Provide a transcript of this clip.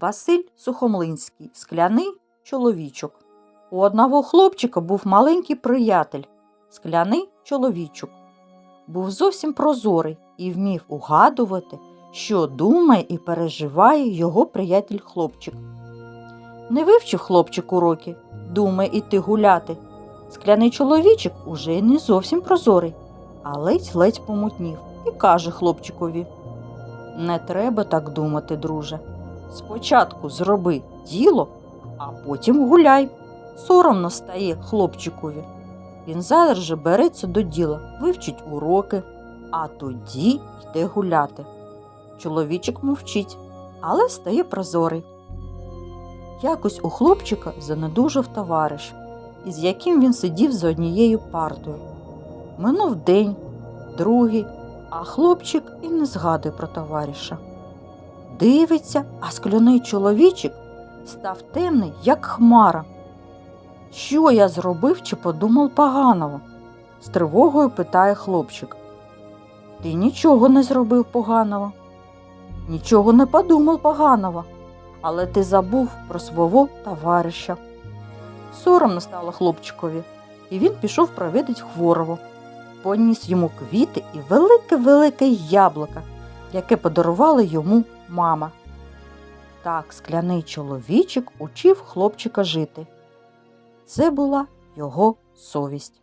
Василь Сухомлинський, скляний чоловічок. У одного хлопчика був маленький приятель, скляний чоловічок. Був зовсім прозорий і вмів угадувати, що думає і переживає його приятель хлопчик. Не вивчив хлопчик уроки, думає іти гуляти. Скляний чоловічок уже не зовсім прозорий, а ледь-ледь помутнів і каже хлопчикові: Не треба так думати, друже. Спочатку зроби діло, а потім гуляй. Соромно стає хлопчикові. Він зараз же береться до діла, вивчить уроки, а тоді йде гуляти. Чоловічок мовчить, але стає прозорий. Якось у хлопчика занедужав товариш, із яким він сидів за однією партою. Минув день, другий, а хлопчик і не згадує про товариша. Дивиться, а скляний чоловічик став темний, як хмара. Що я зробив чи подумав поганого? з тривогою питає хлопчик. Ти нічого не зробив поганого. Нічого не подумав поганого, але ти забув про свого товариша. Соромно стало хлопчикові, і він пішов провідати хворого. Поніс йому квіти і велике-велике яблуко, яке подарувала йому мама. Так скляний чоловічик учив хлопчика жити. Це була його совість.